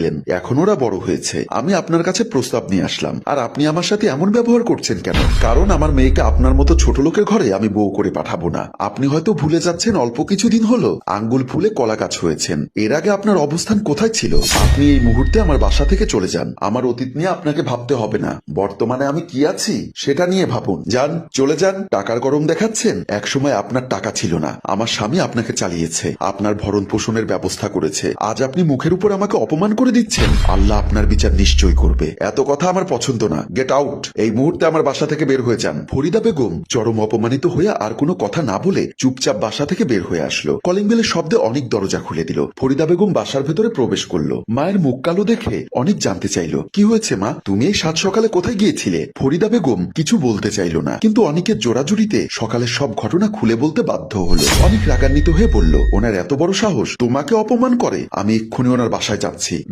ছিলেন এখন ওরা বড় হয়েছে। আমি আপনার কাছে প্রস্তাব নিয়ে আসলাম। আর আপনি আমার সাথে এমন ব্যবহার করছেন কেন? কারণ আমার মেয়েকে আপনার মতো ছোট লোকের ঘরে আমি বউ করে পাঠাবো না। আপনি হয়তো ভুলে যাচ্ছেন, অল্প কিছুদিন হলো আঙ্গুল ফুলে কলা গাছ হয়েছেন। এর আগে আপনার অবস্থান কোথায় ছিল? আপনি এই মুহূর্তে আমার বাসা থেকে চলে যান। আমার অতীত নিয়ে আপনাকে ভাবতে হবে না। বর্তমানে আমি কি আছি, সেটা নিয়ে ভাবুন। যান, চলে যান। টাকার গরম দেখাচ্ছেন। একসময় আপনার টাকা ছিল না। আমার স্বামী আপনাকে চালিয়েছে। আপনার ভরণ পোষণের ব্যবস্থা করেছে। আজ আপনি মুখের উপর আমাকে অপমান করে দিচ্ছেন। আল্লাহ আপনার বিচার নিশ্চয়ই করবে। এত কথা আমার পছন্দ না। গেট আউট এই মুহূর্তে আমার বাসা থেকে বের হয়ে যান। ফরিদা বেগম, চরম অপমানিত হয়ে আর কোনো কথা না বলে চুপচাপ বাসা থেকে বের হয়ে আসলো। কলিং বেলের শব্দে অনেক দরজা খুলে দিল। ফরিদা বেগম বাসার ভেতরে প্রবেশ করল। মায়ের মুখ কালো দেখে অনেক জানতে চাইলো। কি হয়েছে মা? তুমি এই সাত সকালে কোথায় গিয়েছিলে? ফরিদা বেগম কিছু বলতে চাইলো না। কিন্তু অনেকের জোড়াজুড়িতে সকালের সব ঘটনা খুলে বলতে বাধ্য হলো। অনেক রাগান্বিত হয়ে বলল, ওনার এত বড় সাহস, তোমাকে অপমান করে। আমি এক্ষুনি ওনার বাসায় যাচ্ছি।